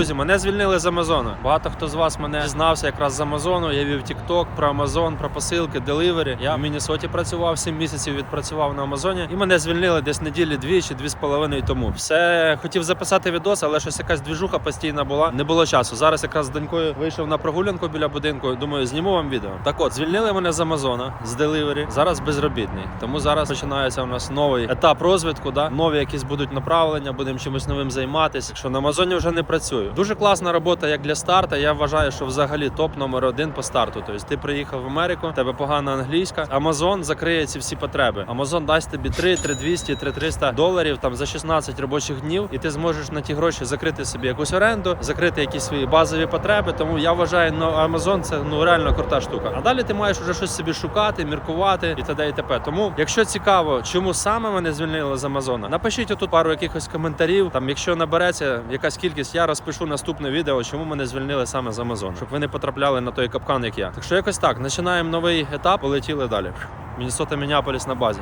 Друзі, мене звільнили з Амазону. Багато хто з вас мене дізнався якраз з Амазону. Я вів TikTok про Амазон, про посилки, деливері. Я в Міннесоті працював 7 місяців. Відпрацював на Амазоні, і мене звільнили десь неділі дві чи дві з половиною тому. Все хотів записати відос, але щось якась двіжуха постійна була. Не було часу. Зараз якраз з донькою вийшов на прогулянку біля будинку. Думаю, зніму вам відео. Так от звільнили мене з Амазона з деливері. Зараз безробітний. Тому зараз починається у нас новий етап розвитку. Да? Нові якісь будуть направлення, будемо чимось новим займатися. Що на Амазоні вже не працюю. Дуже класна робота, як для старта. Я вважаю, що взагалі топ номер один по старту. Тобто ти приїхав в Америку, тебе погана англійська. Амазон закриє ці всі потреби. Амазон дасть тобі 3, 3200, 3300 доларів там за 16 робочих днів, і ти зможеш на ті гроші закрити собі якусь оренду, закрити якісь свої базові потреби. Тому я вважаю, ну Амазон це ну реально крута штука. А далі ти маєш вже щось собі шукати, міркувати і т.д. і т.п. Тому, якщо цікаво, чому саме мене звільнили з Амазона, напишіть отут пару якихось коментарів. Там, якщо набереться якась кількість, я розпишу наступне відео, чому мене звільнили саме з Амазону, щоб ви не потрапляли на той капкан, як я. Так що якось так, починаємо новий етап, полетіли далі. Міннесота Мініаполіс на базі.